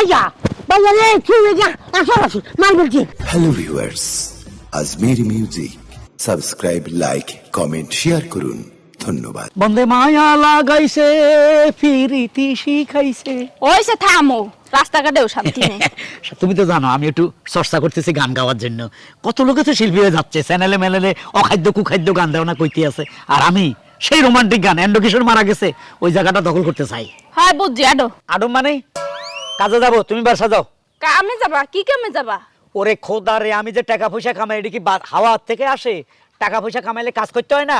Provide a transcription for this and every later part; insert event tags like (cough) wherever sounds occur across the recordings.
ভাইয়া ভাইয়া রে কি হয়ে গা আসো আসো মার বলছি। হ্যালো ভিউয়ার্স আজমের music. Subscribe like comment share করুন। ধন্যবাদ। বন্দে মায়া লাগাইছে ফিরিতি শিখাইছে। ওইসে থামো রাস্তাঘাটেও শান্তি নেই। (laughs) তুমি তো জানো আমি একটু চর্চা করতেছি গান গাওয়ার জন্য। কত লোকে তো শিল্পী হয়ে যাচ্ছে চ্যানেলে মেলেলে অখাদ্য কুখাদ্য গান দেওয়া কইতে আছে। আর আমি সেই রোমান্টিক গান এন্ডো কিশোর মারা গেছে ওই জায়গাটা দখল করতে চাই। হ্যাঁ বুঝছি আডো। আডম মানে? কাজে যাব তুমি বাসা যাও। কামে যাবা? কি কামে যাবা? ওরে খোদা রে আমি যে টাকা পয়সা কামাই এটা কি হাওয়া থেকে আসে? টাকা পয়সা কামাইলে কাজ করতে হয় না?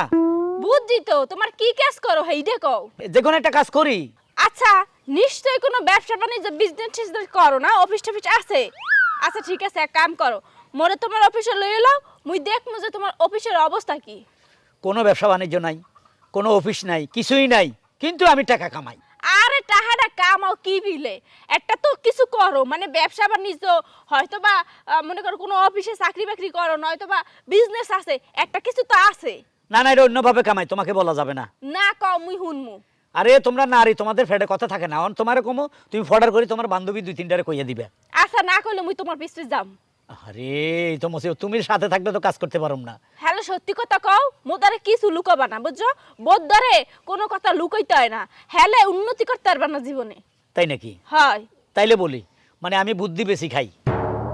বুঝছি তো তোমার কি কাজ করো? হেইডে কও যে কোনো একটা কাজ করি। আচ্ছা নিশ্চয়ই কোনো ব্যবসা বাণিজ্য বিজনেস টিজনেস করো না? অফিস টফিস আছে? আচ্ছা ঠিক আছে এক কাম করো। মোরে তোমার অফিসে লই এলো মুই দেখমু যে তোমার অফিসের অবস্থা কি। কোনো ব্যবসা বাণিজ্য নাই কোনো অফিস নাই কিছুই নাই কিন্তু আমি টাকা কামাই। আরে টাহাটা কামাও কি বিলে? একটা তো কিছু করো মানে ব্যবসা বাণিজ্য হয়তো বা মনে করো কোনো অফিসে চাকরি বাকরি করো নয়তো বা বিজনেস আছে একটা কিছু তো আছে। না না এটা অন্যভাবে কামাই তোমাকে বলা যাবে না। না কও মুই হুনমু। আরে তোমরা নারী তোমাদের ফেডে কথা থাকে না। অন তোমার কমো তুমি ফর্ডার করে তোমার বান্ধবী দুই তিনটারে কইয়া দিবে। আচ্ছা না করলে মুই তোমার পিছনে যাম। আরে এই তো মসি তুমি সাথে থাকলে তো কাজ করতে পারুম না। হ্যালো সত্যি কথা কও মোদারে কিছু লুকাবা না বুঝছ? বোদ্দারে কোনো কথা লুকাইতে হয় না। হ্যালে উন্নতি করতে পারবা না জীবনে। তাই নাকি? হয়। তাইলে বলি মানে আমি বুদ্ধি বেশি খাই।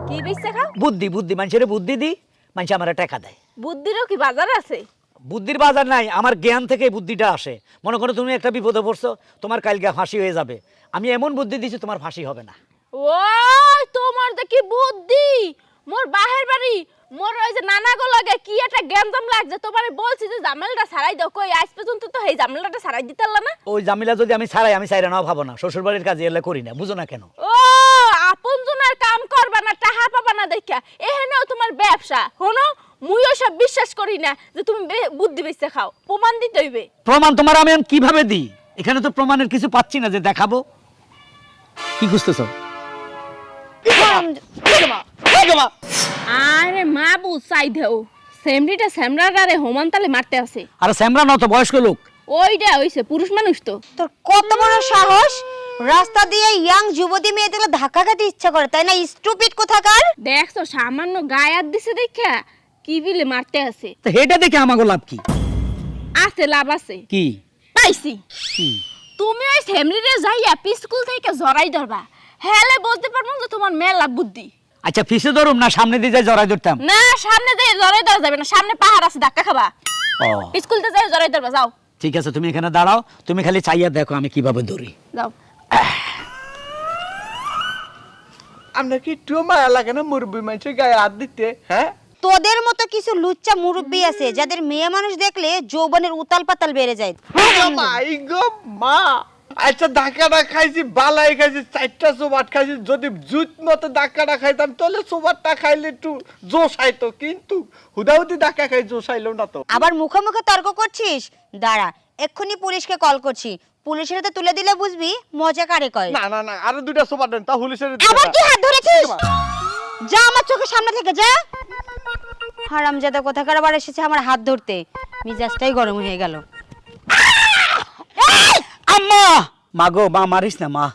কি বেচছে খাও? বুদ্ধি বুদ্ধি মানুষের বুদ্ধি দিই মানুষ আমার টাকা দেয়। বুদ্ধিরও কি বাজার আছে? বুদ্ধির বাজার নাই আমার জ্ঞান থেকে এই বুদ্ধিটা আসে। মনে করো তুমি একটা বিপদে পড়ছো তোমার কালকে ফাঁসি হয়ে যাবে। আমি এমন বুদ্ধি দিচ্ছি তোমার ফাঁসি হবে না। ওই তোমার দেখি বুদ্ধি! মোর বাহের বাড়ি মোর ওই যে নানা গো লাগে কি একটা গ্যাঞ্জাম লাগছে তোমারে বলছি যে জামেলটা সারাই দাও। কই আজ পর্যন্ত তো এই জামেলটা সারাই দিতে পারলা না। ওই জামিলা যদি আমি ছাড়াই আমি চাইরা নাও ভাবো না। শ্বশুর বাড়ির কাজে এলে করি না বুঝো না কেন? ও আপন জনের কাম করবা না টাহা পাবা না দেখা এখানেও তোমার ব্যবসা। হনো মুইও সব বিশ্বাস করি না যে তুমি বে- বুদ্ধি বেচে খাও। প্রমাণ দিতে হইবে। প্রমাণ তোমার আমি এখন কীভাবে দিই? এখানে তো প্রমাণের কিছু পাচ্ছি না যে দেখাবো। কি খুঁজতেছ? আরে মা বু চাই দেও। সেমরিটা সেমরাটারে হোমান্তালে মারতে আছে। আর স্যামরা নত বয়স্ক লোক। ওইটা হইছে পুরুষ মানুষ তো। তোর কত বড় সাহস? রাস্তা দিয়ে ইয়াং যুবতী মেয়েদের ধাক্কা খেতে ইচ্ছা করে তাই না? স্টুপিড কোথাকার? দেখছ সামান্য গায়াত দিছে দেখা কি বিলে মারতে আছে। তো হেটা দেখে আমাকে লাভ কি? আছে লাভ আছে। কি? পাইছি। তুমি ওই ফ্যামিলিরে যাইয়া স্কুল থেকে জড়াই ধরবা। হেলে বুঝতে পারব যে তোমার মেলা বুদ্ধি। আচ্ছা ফিসে ধরুম না সামনে দিয়ে যাই জড়াই ধরতাম? না সামনে দিয়ে জড়াই ধরা যাবে না সামনে পাহাড় আছে ধাক্কা খাবা। ও। স্কুল থেকে যাই জড়াই ধরবা যাও। ঠিক আছে তুমি এখানে দাঁড়াও তুমি খালি চাইয়া দেখো আমি কীভাবে ধরি। যাও। আমরা কি একটু মায়া লাগে না মুরব্বী মানুষের গায়ে হাত দিতে হ্যাঁ? তোদের মতো কিছু লুচ্চা মুরব্বী আছে যাদের মেয়ে মানুষ দেখলে যৌবনের উতাল পাতাল বেড়ে যায়। মাই গো মা! আচ্ছা ধাক্কাটা খাইছি বালাই খাইছি চারটা সোবাট খাইছি যদি জুত মতো ধাক্কাটা খাইতাম তাহলে সোবারটা খাইলে একটু জোশ আইতো কিন্তু হুদাহুদি ধাক্কা খাই জোশ আইলো না তো। আবার মুখে মুখে তর্ক করছিস? দাঁড়া এক্ষুনি পুলিশকে কল করছি। পুলিশের হাতে তুলে দিলে বুঝবি মজা কারে কয়। না না না আরও দুইটা সোবাট দেন তা হুলিশের আবার কি হাত ধরেছিস? যা আমার চোখের সামনে থেকে যা। হারামজাদা কোথাকার আবার এসেছে আমার হাত ধরতে? মিজাজটাই গরম হয়ে গেল। আম্মা! মা গো মা মারিস না মা।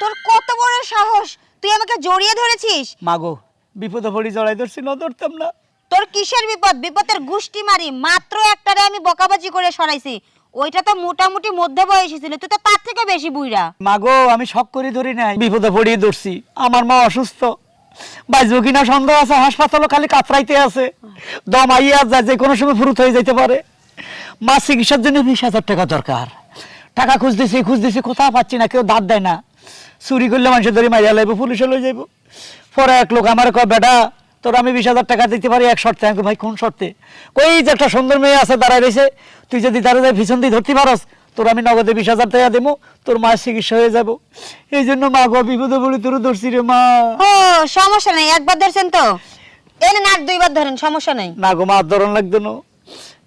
তোর কত বড় সাহস! তুই আমাকে জড়িয়ে ধরেছিস। মা গো বিপদে পড়ি জড়াই ধরছি না ধরতাম না। তোর কিসের বিপদ? বিপদের গুষ্টি মারি মাত্র একটারে আমি বকাবাজি করে সরাইছি। ওইটা তো মোটামুটি মধ্য বয়সী ছিল তুই তো তার থেকে বেশি বুইরা মাগো আমি শখ করে ধরি নাই বিপদে পড়িয়ে ধরছি। আমার মা অসুস্থ। বাঁচবো কিনা সন্দেহ আছে হাসপাতালে খালি কাতরাইতে আছে। দম আইয়া যায় যে কোনো সময় ফুরুত হয়ে যেতে পারে। মা চিকিৎসার জন্য বিশ হাজার টাকা দরকার। টাকা খুঁজতেছি খুঁজতেছি কোথাও পাচ্ছি না কেউ দাঁত দেয় না। চুরি করলে মানুষের ধরে মারিয়া লাগবে পুলিশে লয়ে যাইব। পরে এক লোক আমার কয় বেটা তোর আমি বিশ হাজার টাকা দিতে পারি এক শর্তে। আমি ভাই কোন শর্তে? কই যে একটা সুন্দর মেয়ে আছে দাঁড়ায় রয়েছে তুই যদি দাঁড়ায় যায় পিছন দিয়ে ধরতে পারস তোর আমি নগদে বিশ হাজার টাকা দেবো তোর মায়ের চিকিৎসা হয়ে যাব। এই জন্য মা গো বিপদে পড়ে তোর ধরছি রে মা। ও সমস্যা নেই একবার ধরছেন তো? এনে না দুইবার ধরেন সমস্যা নেই। না গো মা ধরন লাগতো না।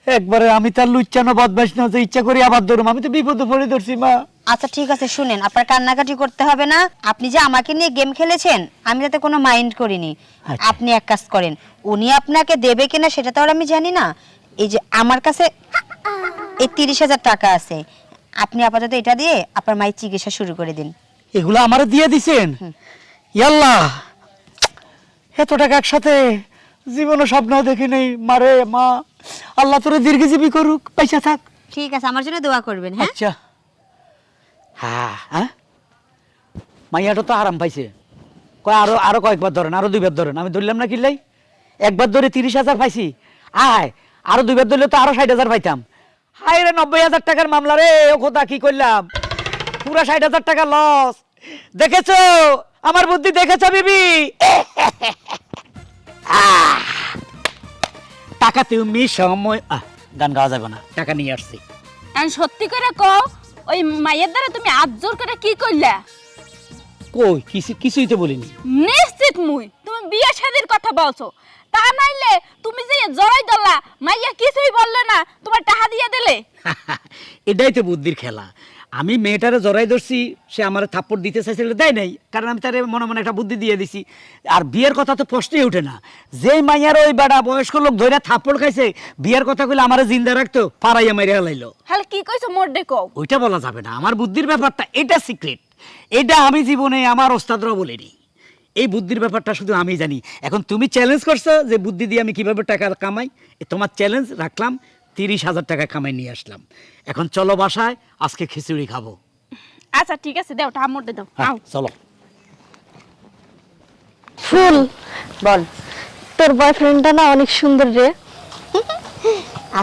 একবারে আমি তার লুচ্চানো বদমাস না যে ইচ্ছা করি আবার ধরুম। আমি তো বিপদে পড়ে ধরছি মা। আচ্ছা ঠিক আছে শুনেন আপনার কান্নাকাটি করতে হবে না। আপনি যে আমাকে নিয়ে গেম খেলেছেন আমি তাতে কোনো মাইন্ড করিনি। আচ্ছা। আপনি এক কাজ করেন উনি আপনাকে দেবে কিনা সেটা তো আর আমি জানি না। এই যে আমার কাছে এই তিরিশ হাজার টাকা আছে আপনি আপাতত এটা দিয়ে আপনার মায়ের চিকিৎসা শুরু করে দিন। এগুলো আমারে দিয়ে দিছেন? এত টাকা একসাথে জীবনে স্বপ্ন দেখিনি মারে মা আল্লাহ তোরে দীর্ঘজীবী করুক পয়সা থাক। ঠিক আছে আমার জন্য দোয়া করবেন হ্যাঁ? আচ্ছা। হ্যাঁ হ্যাঁ? মাইয়াটা তো আরাম পাইছে। কয় আরও আরও কয়েকবার ধরেন আরও দুইবার ধরেন। আমি ধরলাম না কিল্লাই? একবার ধরে তিরিশ হাজার পাইছি। আয় আরও দুইবার ধরলে তো আরও ষাট হাজার পাইতাম। হায় রে নব্বই হাজার টাকার মামলা রে ও খোদা কি করলাম? পুরা ষাট হাজার টাকা লস দেখেছ? আমার বুদ্ধি দেখেছ বিবি? আহ! টাকা তুমি সময় আহ, গান গাওয়া যাবে না টাকা নিয়ে আসছি। আমি সত্যি করে কও ওই মায়ের দ্বারা তুমি আজর করে কি করলা কই কিছু কিছুই তো বলিনি। নিশ্চিত মুই তুমি বিয়ে শাদীর কথা বলছো। তা নাইলে তুমি যে জড়াই দলা মাইয়া কিছুই বললে না তোমার টাকা দিয়ে দিলে? (laughs) এটাই তো বুদ্ধির খেলা। আমি মেয়েটারে জড়াই ধরছি সে আমার থাপ্পড় দিতে চাইছিল দেয় নাই কারণ আমি তারে মনে মনে একটা বুদ্ধি দিয়ে দিছি। আর বিয়ের কথা তো প্রশ্নই ওঠে না। যেই মাইয়ার ওই বেড়া বয়স্ক লোক ধরে থাপ্পড় খাইছে বিয়ের কথা কইলে আমার জিন্দা রাখতো পাড়াইয়া মেরে হেলাইলো হ্যাঁ কি কইছো মোর দেখো? ওইটা বলা যাবে না। আমার বুদ্ধির ব্যাপারটা এটা সিক্রেট এটা আমি জীবনে আমার ওস্তাদরা বলিনি। এই বুদ্ধির ব্যাপারটা শুধু আমি জানি। এখন তুমি চ্যালেঞ্জ করছ যে বুদ্ধি দিয়ে আমি কীভাবে টাকা কামাই। তোমার চ্যালেঞ্জ রাখলাম। তিরিশ হাজার টাকা কামাই নিয়ে আসলাম। এখন চলো বাসায় আজকে খিচুড়ি খাব। আচ্ছা ঠিক আছে দাও টাকা মোর দাও হ্যাঁ চলো। ফুল বল তোর বয়ফ্রেন্ডটা না অনেক সুন্দর রে।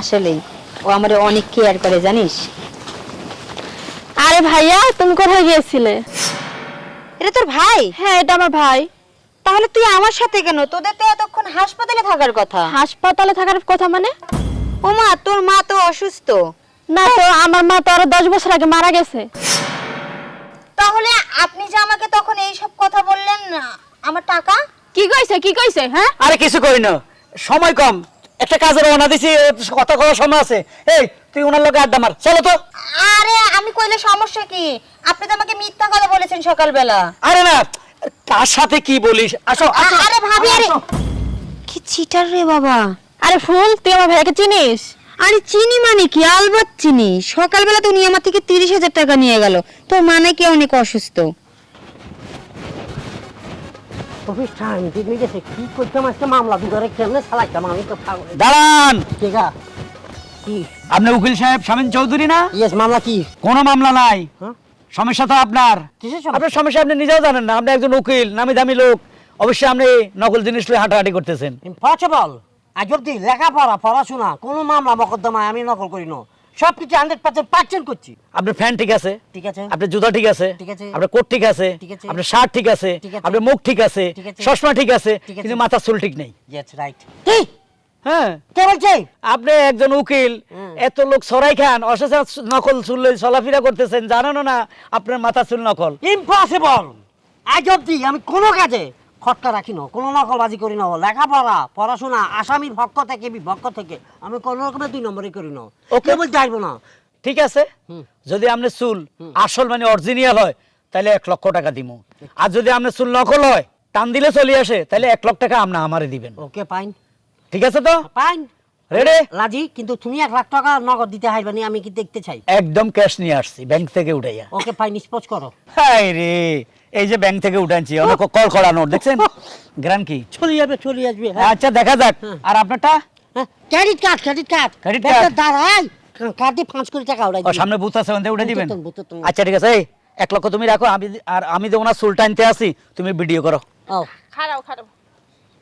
আসলেই ও আমার অনেক কেয়ার করে জানিস? আরে ভাইয়া তুমি কোথায় গিয়েছিলে? এটা তোর ভাই? হ্যাঁ এটা আমার ভাই। তাহলে তুই আমার সাথে কেন? তোদের তো এতক্ষণ হাসপাতালে থাকার কথা। হাসপাতালে থাকার কথা মানে? ও মা তোর মা তো অসুস্থ। না তো আমার মা তো আরও দশ বছর আগে মারা গেছে। তাহলে আপনি যে আমাকে তখন এই সব কথা বললেন না আমার টাকা? কি কইছে কি কইছে হ্যাঁ? আরে কিছু করি না সময় কম। একটা কাজের ওনা দিছি কথা কওয়ার সময় আছে। এই তুই ওনার লোকে আড্ডা মার চলো তো। আরে আমি কইলে সমস্যা কি? আপনি তো আমাকে মিথ্যা কথা বলেছেন সকালবেলা। আরে না কার সাথে কি বলিস? আসো আসো। আরে ভাবি আরে। কি চিটার রে বাবা। আরে ফুল তুই আমার ভাইয়াকে চিনিস? আরে চিনি মানে কি? আলবাত চিনি। সকালবেলা তো উনি আমার থেকে তিরিশ হাজার টাকা নিয়ে গেল। তোর মানে কি অনেক অসুস্থ? দিদি গেছে কি করতাম? আজকে মামলা দুধারে কেমনে চালাইতাম আমি তো দাঁড়ান! ঠিক আছে কি? আপনি উকিল সাহেব শামীম চৌধুরী না? ইয়েস মামলা কি? কোনো মামলা নাই। হ্যাঁ? সমস্যা তো আপনার। কিসের সমস্যা? আপনার সমস্যা আপনি নিজেও জানেন না আপনি একজন উকিল নামি দামি লোক। অবশ্যই আপনি নকল জিনিস লয়ে হাঁটাহাঁটি করতেছেন। ইম্পসিবল আজ অব্দি লেখাপড়া পড়াশোনা কোনো মামলা মকদ্দমায় আমি নকল করি না। সব কিছু হান্ড্রেড পার্সেন্ট পার্সেন্ট করছি। আপনার ফ্যান ঠিক আছে? ঠিক আছে। আপনার জুতা ঠিক আছে? ঠিক আছে। আপনার কোট ঠিক আছে? ঠিক আছে। আপনার শার্ট ঠিক আছে। আপনার মুখ ঠিক আছে? চশমা ঠিক আছে? কিন্তু মাথার চুল ঠিক নেই। রাইট হ্যাঁ। কে বলছে? আপনি একজন উকিল। এত লোক সরাই খান অসেস নকল চুল চলাফেরা করতেছেন জানেন না আপনার মাথা চুল নকল। ইম্পসিবল আজ অব্দি আমি কোনো কাজে খটকা রাখি না কোনো নকলবাজি করি না লেখাপড়া পড়াশোনা আসামির পক্ষ থেকে বিপক্ষ থেকে আমি কোনো রকমের দুই নম্বরই করি না। ওকে বলতে আসব না। ঠিক আছে? যদি আপনার চুল আসল মানে অরিজিনাল হয় তাহলে এক লক্ষ টাকা দিব আর যদি আপনার চুল নকল হয় টান দিলে চলে আসে তাহলে এক লক্ষ টাকা আপনি আমারে দিবেন। ওকে পাইন ঠিক আছে তো? পাইন রেডি লাজি কিন্তু তুমি এক লাখ টাকা নগদ দিতে হাইবানি আমি কি দেখতে চাই? একদম ক্যাশ নিয়ে আসছি ব্যাংক থেকে উঠাইয়া। ওকে ফাইন স্পোজ করো। হাই রে! এই যে ব্যাংক থেকে উঠানছি অনেক কল করা নোট দেখছেন? গ্রান কি? চলে যাবে চলে আসবে হ্যাঁ। আচ্ছা দেখা যাক। আর আপনারটা? Credit card credit card Credit card? দাঁড়াই কার্ড পাঁচ কোটি টাকা উড়াই ও সামনে বুথ আছে ওখান উঠে দিবেন? তো, আচ্ছা ঠিক আছে এক লক্ষ তুমি রাখো আমি আর আমি যে ওনার চুল টানতে আসি তুমি ভিডিও করো। ও। খারাপ খারাপ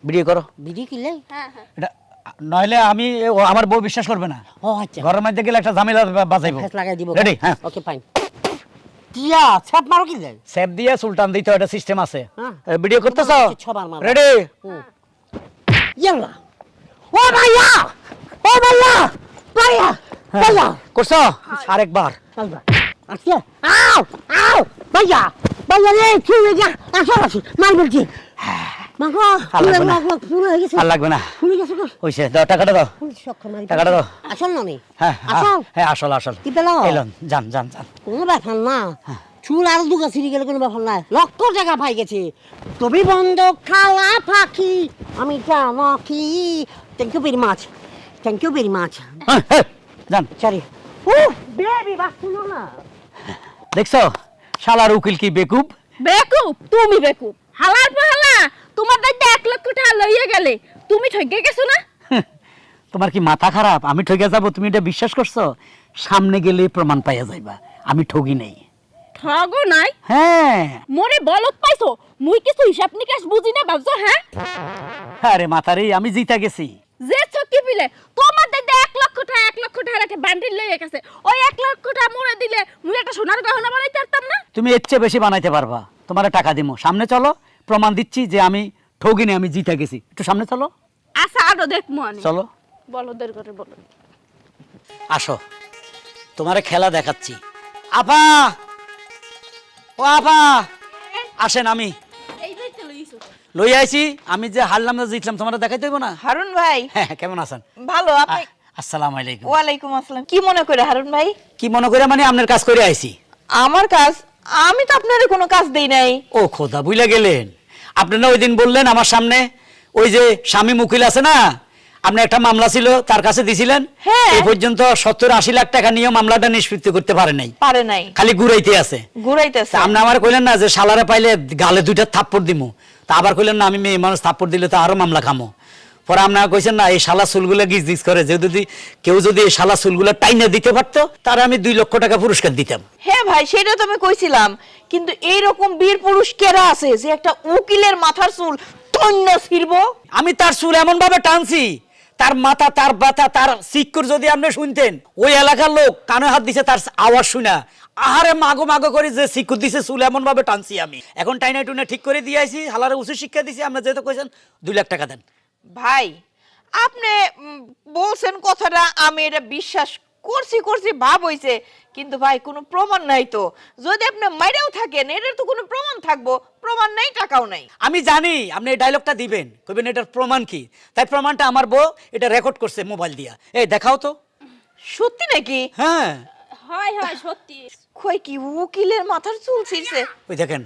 ভিডিও করো। বিড়ি কিনলে হ্যাঁ হ্যাঁ। এটা নইলে আমি আমার বউ বিশ্বাস করবে না। ও আচ্ছা। ঘরের মধ্যে গেলে একটা ঝামেলা বাজাইবো। ফেস লাগাই দিব। রেডি হ্যাঁ। ওকে ফাইন টিয়া ছাপ মারো কিনলে সেভ দিয়ে সুলতান দিতে একটা সিস্টেম আছে। হ্যাঁ। ভিডিও করতেছ? ছবার মারো। রেডি ইয়াল্লা। ও ভাইয়া! ও ভাইয়া! ভাইয়া! ভাইয়া! করছ? আরেকবার। আলবা আচ্ছা। আও! আও! ভাইয়া! ভাইয়া রে কি হয়ে যা আসো আসো। মার বলছি আর লাগবে না। পুরো গেছে। আর লাগবে না। ফুলে গেছে গো। হইছে দাও টাকাটা দাও। টাকাটা দাও। আসল না হ্যাঁ হ্যাঁ, আসল? আসল আসল। কি পেলাম? এলন যান যান যান। কোনো ব্যাপার না। চুল আর দুগা ছিঁড়ে গেলে কোনো ব্যাপার নাই। লক্ষ টাকা পাই গেছে। তুমি বন্ধ খাওয়া পাখি আমি কি? Thank you very much thank you very much হ্যাঁ, যান। সরি ও বেবি না। দেখছ? শালার উকিল কি বেকুব? বেকুব? তুমি বেকুব? হালার পাহালা তোমার দায়িত্ব এক লক্ষ টাকা লইয়া গেলে। তুমি ঠকে গেছো না? তোমার কি মাথা খারাপ? আমি ঠকে যাব তুমি এটা বিশ্বাস করছ? সামনে গেলে প্রমাণ পাইয়া যাইবা আমি ঠগি নাই। ঠগো নাই? হ্যাঁ মোরে বলত পাইছো? মুই কিছু হিসাব নিকাশ বুঝি না ভাবছ হ্যাঁ আরে মাথারে আমি জিতা গেছি। যে চকি পিলে তোমার দায়িত্ব এক লক্ষ টাকা এক লক্ষ টাকার একটা বান্ডিল লইয়া গেছে। ওই এক লক্ষ টাকা মোরে দিলে মুই একটা সোনার গহনা বানাইতে পারতাম না? তুমি এর চেয়ে বেশি বানাইতে পারবা। তোমার টাকা দিমো। সামনে চলো প্রমাণ দিচ্ছি যে আমি ঠগিনি আমি জিতা গেছি। একটু সামনে চলো। আচ্ছা আরও দেখব চলো। বলদের করে বলো। আসো। তোমারে খেলা দেখাচ্ছি। আপা! ও আপা! আসেন আমি। লই আইছি। আমি যে হারলাম না জিতলাম তোমার দেখাই দেবো না? হারুন ভাই। হ্যাঁ কেমন আছেন? ভালো আপনি? আসসালামু আলাইকুম। ওয়ালাইকুম আসসালাম। কি মনে করে হারুন ভাই? কি মনে করে মানে আপনার কাজ করে আইছি। আমার কাজ আমি তো আপনার কোনো কাজ দেই নাই। ও খোদা বুইলা গেলেন। আপনি না ওই দিন বললেন আমার সামনে ওই যে স্বামী মুকিল আছে না আপনি একটা মামলা ছিল তার কাছে দিছিলেন। হ্যাঁ। এই পর্যন্ত সত্তর আশি লাখ টাকা নিয়ে মামলাটা নিষ্পত্তি করতে পারে নাই। পারে নাই। খালি ঘুরাইতে আছে। ঘুরাইতেছে। আপনি আমার কইলেন না যে শালারে পাইলে গালে দুইটা থাপ্পড় দিমু। তা আবার কইলেন না আমি মেয়ে মানুষ থাপ্পড় দিলে তো আরও মামলা খামো। পরে আপনারা কইছেন না এই শালা চুলগুলো গিজ গিজ করে যে যদি কেউ যদি এই শালা চুলগুলো টাইনা দিতে পারতো তার আমি দুই লক্ষ টাকা পুরস্কার দিতাম। হ্যাঁ ভাই সেটা তো আমি কইছিলাম। কিন্তু এইরকম বীর পুরুষ কেরা আছে যে একটা উকিলের মাথার চুল তন্য ছিড়ব? আমি তার চুল এমন ভাবে টানছি তার মাথা তার ব্যথা তার সিক্কুর যদি আপনি শুনতেন ওই এলাকার লোক কানে হাত দিছে তার আওয়াজ শুনা। আহারে মাগো মাগো করে যে সিক্কুর দিছে চুল এমন ভাবে টানছি আমি। এখন টাইনা টুনে ঠিক করে দিয়ে আইছি হালারে উচিত শিক্ষা দিছি আমরা যেহেতু কইছেন দুই লাখ টাকা দেন। ভাই আপনি বলছেন কথাটা আমি এটা বিশ্বাস করছি করছি ভাব হইছে। কিন্তু ভাই কোনো প্রমাণ নাই তো। যদি আপনি মাইরেও থাকেন এটার তো কোনো প্রমাণ থাকব। প্রমাণ নাই টাকাও নাই। আমি জানি আপনি এই ডায়লগটা দিবেন। কইবেন এটার প্রমাণ কি? তাই প্রমাণটা আমার বউ এটা রেকর্ড করছে মোবাইল দিয়া। এই দেখাও তো। সত্যি নাকি? হ্যাঁ। হয় হয় সত্যি। কই কি উকিলের মাথার চুল ছিঁড়ছে। ওই দেখেন।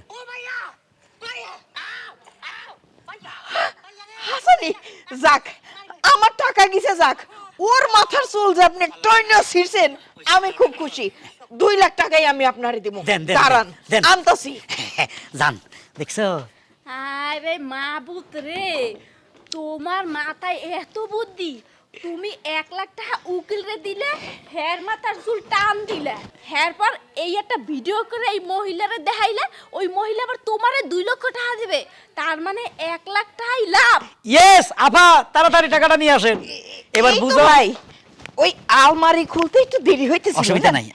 যাক আমার টাকা গিছে যাক। ওর মাথার চুল যে আপনি টয়না ছিঁড়ছেন আমি খুব খুশি। দুই লাখ টাকাই আমি আপনারে দিব। দেন দেন দাঁড়ান দেন আনতাছি। (laughs) জান দেখছ? আরে মা বুত রে তোমার মাথায় এত বুদ্ধি তুমি এক লাখ টাকা উকিল রে দিলে হের মাথার চুল টান দিলে। হের পর এই একটা ভিডিও করে এই মহিলারে দেখাইলে ওই মহিলা আবার তোমারে দুই লক্ষ টাকা দিবে। তার মানে এক লাখ টাকাই লাভ। ইয়েস আফা তাড়াতাড়ি টাকাটা নিয়ে আসেন। এবার বুঝো। ভাই ওই আলমারি খুলতে একটু দেরি হইতেছে অসুবিধা নাই।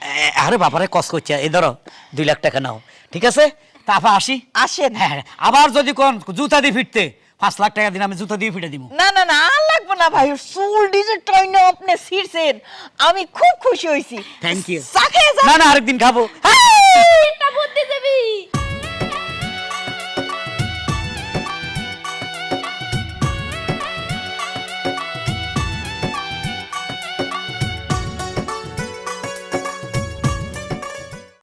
আরে বাবারে কস করছে। এই ধরো দুই লাখ টাকা নাও। ঠিক আছে? তা আফা আসি। আসেন। হ্যাঁ হ্যাঁ। আবার যদি কোন জুতা দিয়ে ফিরতে পাঁচ লাখ টাকা দিন আমি জুতো দিয়ে ফিটে দিব। না না না আর লাগবে না ভাই চুল ডিজে ট্রেন আপনি ছিড়ছেন আমি খুব খুশি হয়েছি থ্যাংক ইউ না না আরেকদিন খাব। হ্যাঁ। এটা বুদ্ধি দেবী